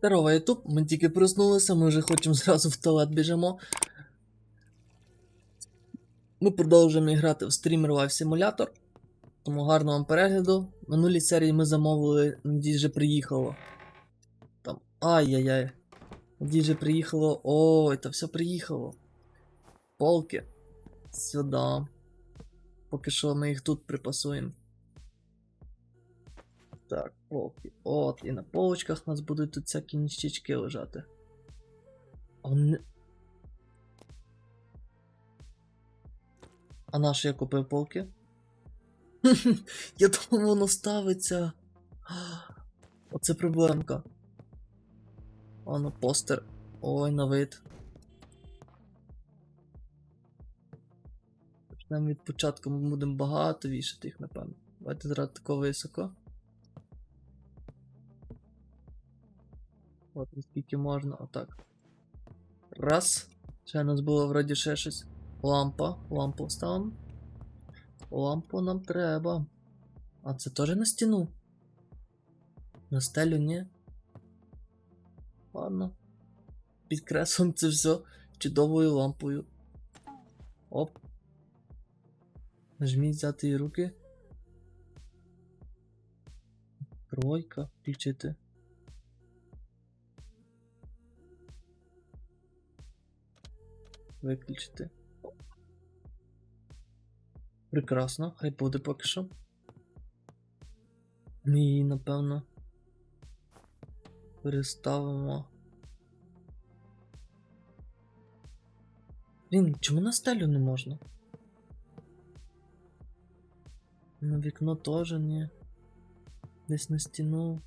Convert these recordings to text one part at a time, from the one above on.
Здорово, Ютуб, ми тільки проснулися, ми вже хочемо зразу в туалет біжимо. Ми продовжуємо грати в стрімер Live Simulator. Тому гарного вам перегляду. В минулій серії ми замовили, надіюсь, вже приїхало. Там. Ай-яй-яй. Надіюсь, вже приїхало. Ой, та все приїхало. Полки. Сюди. Поки що ми їх тут припасуємо. Так, полки. От, і на полочках у нас будуть тут всякі ніщички лежати. А. А на що я купив полки? я думав, воно ставиться. Оце проблемка. Воно постер. Ой, на вид. Почнемо від початку, ми будемо багато вішати їх, напевно. Давайте зараз тако високо. От наскільки можна, отак. Раз. Ще у нас було вроді ще щось. Лампа. Лампу ставимо. Лампу нам треба. А це теж на стіну? На стелю, ні? Ладно. Підкреслимо це все чудовою лампою. Оп. Нажміть взяти її руки. Тройка. Включити. Виключити. Прекрасно, хай буде поки що. Ми її, напевно. Переставимо. Блін, чому на стелю не можна? На вікно теж ні. Десь на стіну.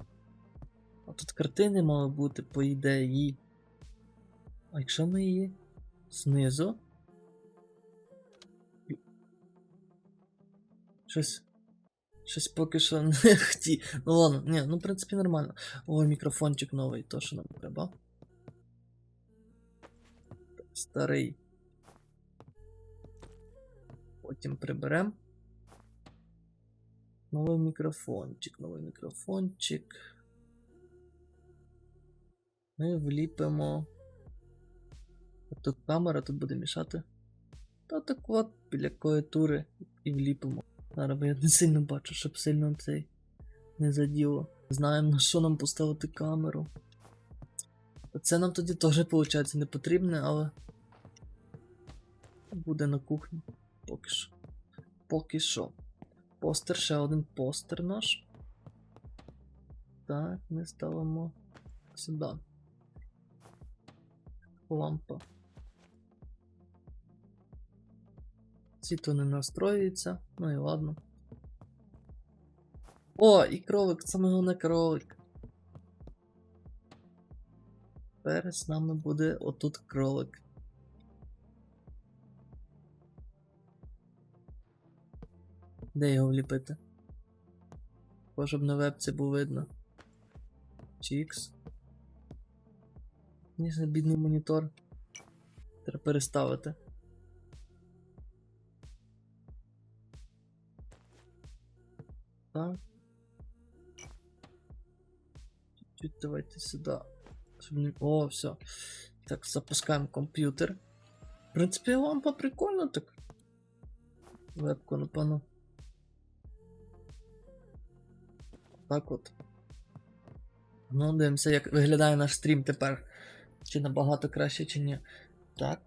А тут картини мали бути, по ідеї. А якщо ми її знизу? Щось. Щось поки що не хті. Ну ладно, ні, ну в принципі нормально. Ой, мікрофончик новий, то що нам треба. Старий. Потім приберем. Новий мікрофончик, новий мікрофончик. Ми вліпимо. Тут камера, тут буде мішати. Та так от, біля клавіатури і вліпимо. Зараз я не сильно бачу, щоб сильно цей не заділо. Знаємо, на що нам поставити камеру. Це нам тоді теж, виходить, не потрібне, але. Буде на кухні. Поки що. Поки що. Постер, ще один постер наш. Так, ми ставимо сюди. Лампа. Світло не настроюється, ну і ладно. О, і кролик, саме головне кролик. Тепер з нами буде отут кролик. Де його вліпити? Бо щоб на вебці було видно. Чікс. Ніжний бідний монітор. Треба переставити. Так. Чуть-чуть давайте не- О, все. Так, запускаємо комп'ютер. В принципі, лампа прикольна так. Вебку, напевно. Так от. Ну, дивимося, як виглядає наш стрім тепер. Чи набагато краще, чи ні. Так.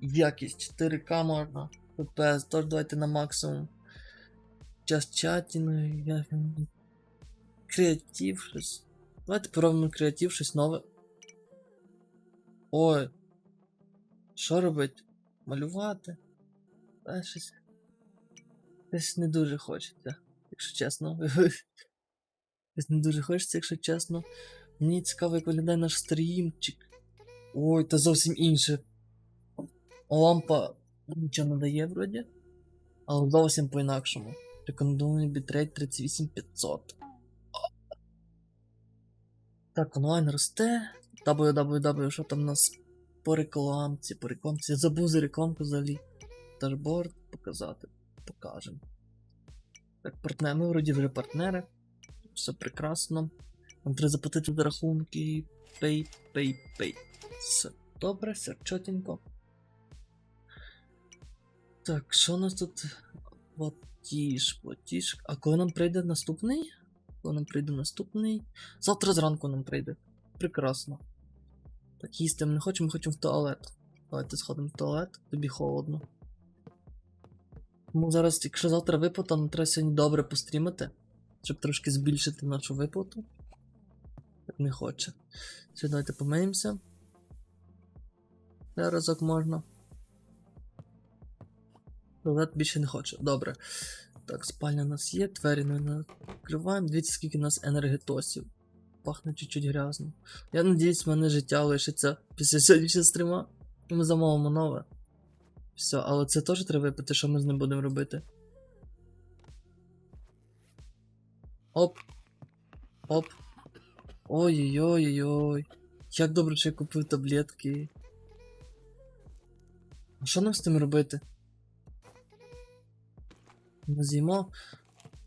Якість 4К можна. FPS, тож давайте на максимум. Час чатінгу, як... Креатив щось. Давайте поробимо креатив, щось нове. Ой. Що робить? Малювати? Та щось. Десь не дуже хочеться, якщо чесно. Десь не дуже хочеться, якщо чесно. Мені цікаво, як виглядає наш стрімчик. Ой, та зовсім інше. Лампа нічого не дає вроді. Але зовсім по-інакшому. Рекомендований бітрейт 38500. Так, онлайн росте. www, що там у нас по рекламці, по рекламці. Я забув за рекламку взагалі. Дашборд показати. Покажемо. Так, партнери, ми вроді вже партнери. Все прекрасно. Нам треба заплатити за рахунки. Пей, пей, пей. Все. Добре, все чотенько. Так, що у нас тут? Платіж, платіж. А коли нам прийде наступний? Коли нам прийде наступний? Завтра зранку нам прийде. Прекрасно. Так, їсти ми не хочемо, ми хочемо в туалет. Давайте сходимо в туалет, тобі холодно. Тому зараз, якщо завтра виплата, нам треба сьогодні добре пострімити, щоб трошки збільшити нашу виплату. Так не хоче. Все, давайте помиємося. Ще разок можна. Туалет більше не хоче. Добре. Так, спальня у нас є, двері не накриваємо. Дивіться, скільки у нас енергетосів. Пахне чуть-чуть грязно. Я надіюсь, в мене життя лишиться після сьогоднішнього стріма. Ми замовимо нове. Все, але це теж треба випити, що ми з ним будемо робити. Оп. Оп. Ой-ой-ой-ой. Як добре, що я купив таблетки. А що нам з тим робити? Ми з'їмо.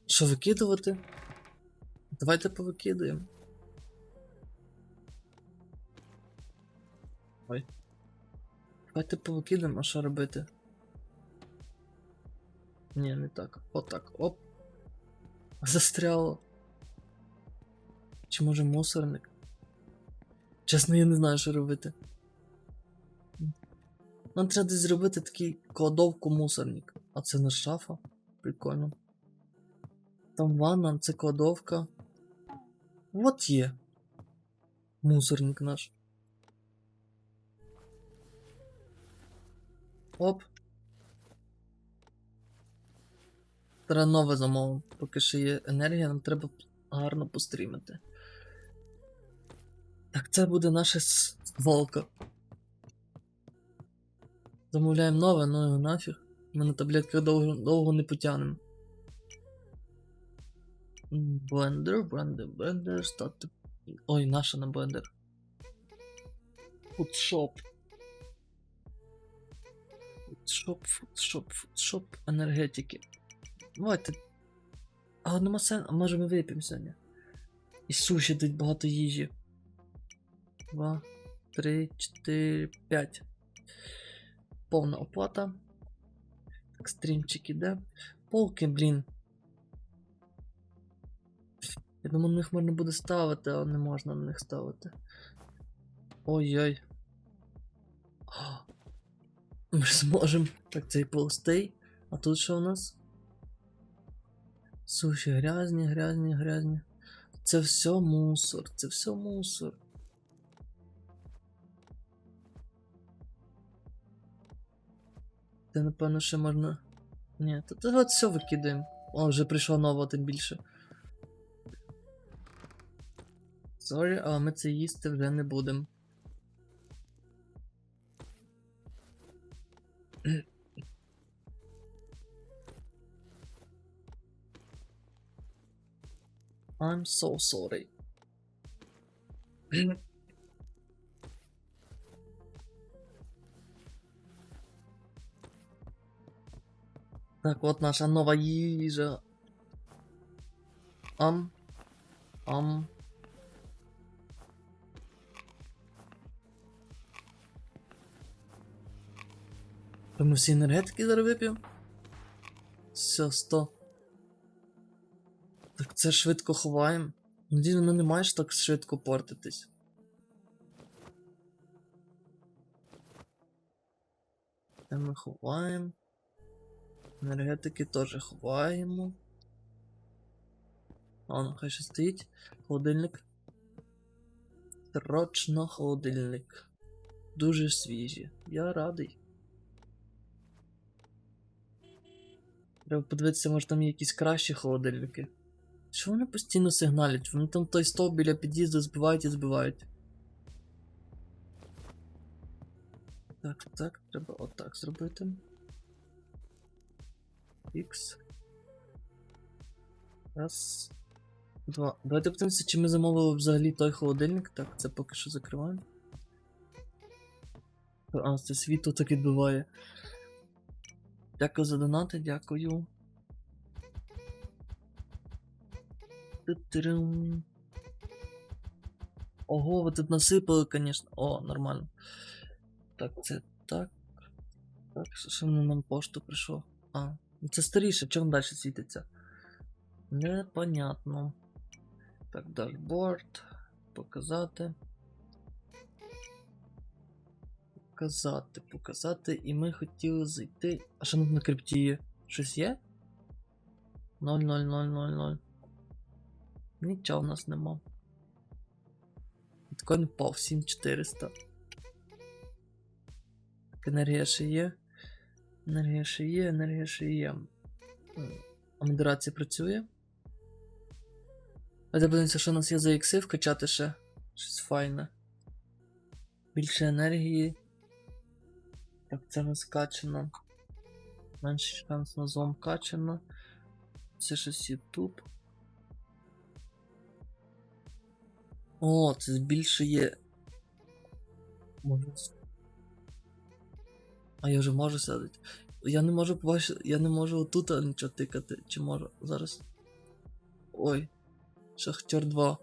Що викидувати? Давайте повикидаємо. Ой. Давайте повикидаємо, а що робити? Ні, не так. Отак. Оп. Застряло. Чи може мусорник? Чесно, я не знаю, що робити. Нам треба десь зробити такий кладовку мусорник. А це не шафа. Прикольно. Там ванна, це кладовка. Вот є. Мусорник наш. Оп. Треба нове замовимо. Поки що є енергія, нам треба гарно пострімити. Так, це буде наша стволка. Замовляємо нове, ну його нафіг. Ми на таблетках довго, довго не потягнемо. Блендер, блендер, блендер, стати. Ой, наша на блендер. Фудшоп. Фудшоп, фудшоп, фудшоп, енергетики. Давайте. А нема сенсу, а може ми вип'ємо сьогодні? І суші дають багато їжі. Два, три, чотири, п'ять. Повна оплата. Так, стрімчик іде. Полки, блін. Я думаю, на них можна буде ставити, але не можна на них ставити. Ой-ой. Ми ж зможемо. Так, цей полстей. А тут що у нас? Суші грязні, грязні, грязні. Це все мусор, це все мусор. Це напевно ще можна. Ні, то, то от все викидаємо. О, вже прийшла нова, тим більше. Сорі, але ми це їсти вже не будемо. I'm so sorry. Так, от наша нова їжа. Ам. Ам. То ми всі енергетики зараз вип'ємо? Все, 100. Так це швидко ховаємо. Надію, воно не маєш так швидко портитись. Це ми ховаємо. Енергетики теж ховаємо. А, ну хай ще стоїть. Холодильник. Срочно холодильник. Дуже свіжі. Я радий. Треба подивитися, може там є якісь кращі холодильники. Що вони постійно сигналять? Вони там той стовп біля під'їзду збивають і збивають. Так, так, треба отак зробити. X. Раз. Два. Давайте подивимося, чи ми замовили взагалі той холодильник. Так, це поки що закриваємо. А, це світло так відбиває. Дякую за донати, дякую. Ого, ви тут насипали, конечно. О, нормально. Так, це так. Так, що нам пошту прийшло? А, це старіше, чому далі світиться? Непонятно. Так, дашборд. Показати. Показати, показати. І ми хотіли зайти. А що на крипті? Щось є? 00000. Нічого в нас нема. Біткоін впав 7400. Так, енергія ще є. Енергія ще є, енергія ще є. А модерація працює. А подивимося, що у нас є за ікси вкачати ще. Щось файне. Більше енергії. Так, це в нас качано. Менший шанс на злом качано. Це щось YouTube. О, це збільшує. Можу. А я вже можу сядати. Я не можу побачити. Я не можу отут нічого тикати. Чи можу? Зараз. Ой. Шахтер 2.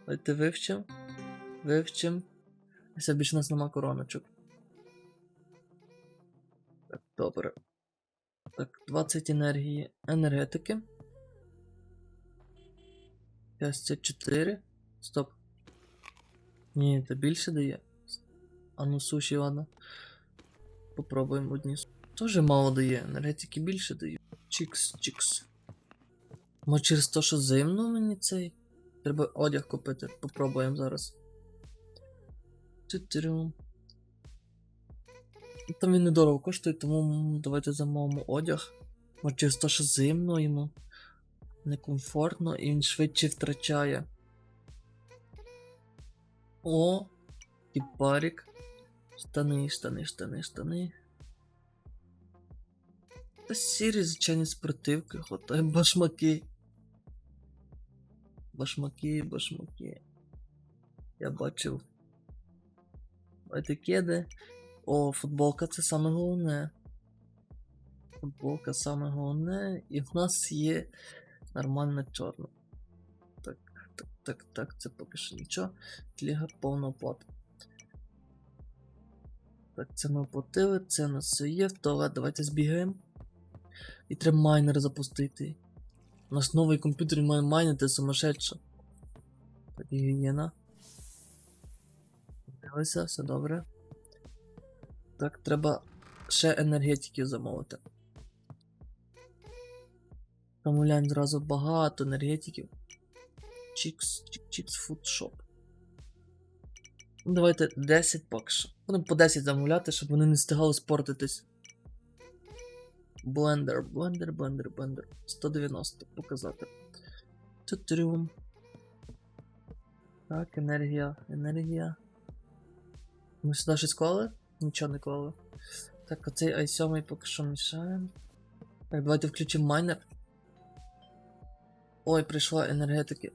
Давайте вивчим. Вивчим. Все, більше нас нема короночок. Так, добре. Так, 20 енергії. Енергетики. 54. Стоп. Ні, це більше дає. А ну суші, ладно. Попробуємо одні. Тоже мало дає. Енергетики більше дають. Чікс, чікс. Може через те, що зимно мені цей. Треба одяг купити. Попробуємо зараз. Там він недорого коштує, тому давайте замовимо одяг. Може через те, що зимно йому некомфортно і він швидше втрачає. О! Кіпарик. Штани, штани, штани, штани. Та сірі, звичайні спортивки, хватає башмаки. Башмаки, башмаки. Я бачив. Етикеди. О, футболка це саме головне. Футболка саме головне. І в нас є нормальна чорна. Так, так, так, так, це поки що нічого. Тліга повна оплата. Так, це ми оплатили, це у нас все є. В давайте збігаємо. І треба майнер запустити. У нас новий комп'ютер має майнити сумасшедше. Так, гігієна. Дивися, все добре. Так, треба ще енергетиків замовити. Замовляємо зразу багато енергетиків. Чікс, чік, чікс, фудшоп. Ну, давайте 10 поки що. Будемо по 10 замовляти, щоб вони не встигали спортитись. Блендер, блендер, блендер, блендер. 190 показати. Ту-трюм. Так, енергія, енергія. Ми сюди щось клали? Нічого не клали. Так, оцей i7 поки що мішаємо. Так, давайте включимо майнер. Ой, прийшла енергетики.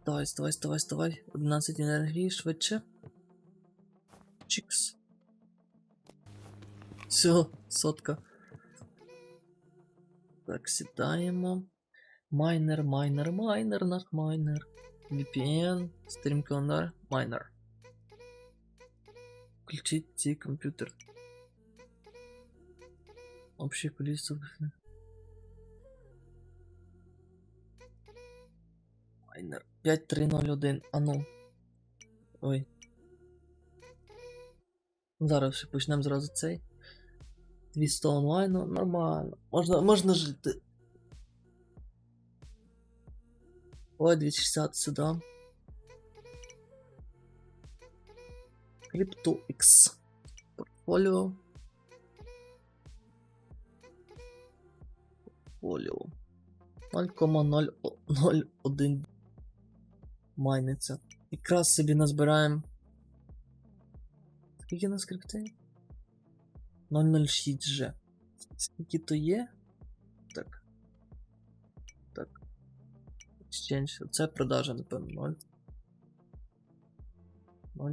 Вставай, вставай, вставай, вставай. 11 енергії, швидше. Чікс. Все, сотка. Так, сідаємо. Майнер, майнер, майнер, наш майнер. VPN, стрім календар, майнер. Включить цей комп'ютер. Общее количество. Майнер 5301. А ну. Ой. Зараз ще почнемо зразу цей. 200 онлайну, нормально. Можна, можна жити. Ой, 260 сюди. X. Портфоліо. Портфоліо. 0,001 майниться. Якраз собі назбираємо. Скільки на скрипти? 006 же. Скільки то є? Так. Так. Exchange. Це продажа, напевно, 0. 0,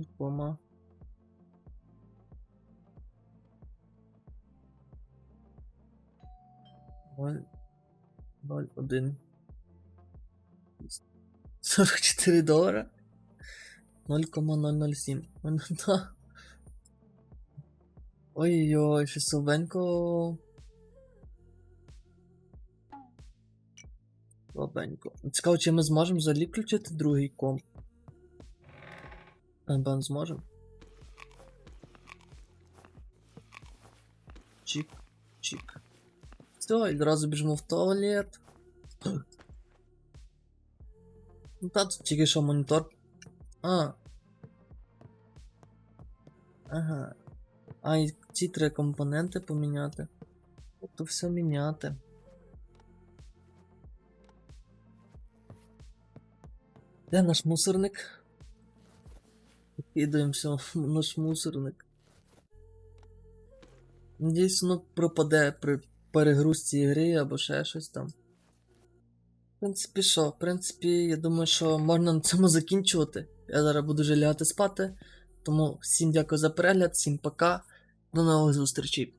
0, 0, 1. 44 долара. 0,007. Ну, да. Ой-ой-ой, ще слабенько. Слабенько. Цікаво, чи ми зможемо взагалі включити другий комп. Напевно, зможемо. Чик, чик. Все, і одразу біжимо в туалет. Тут тільки що монітор. Ага. А, і ці три компоненти поміняти. Тобто все міняти. Де наш мусорник? Кидаємося в наш мусорник. Воно пропаде при перегрузці гри або ще щось там. Принципі, що? В принципі, я думаю, що можна на цьому закінчувати. Я зараз буду вже лягати спати. Тому всім дякую за перегляд, всім пока. До нових зустрічей.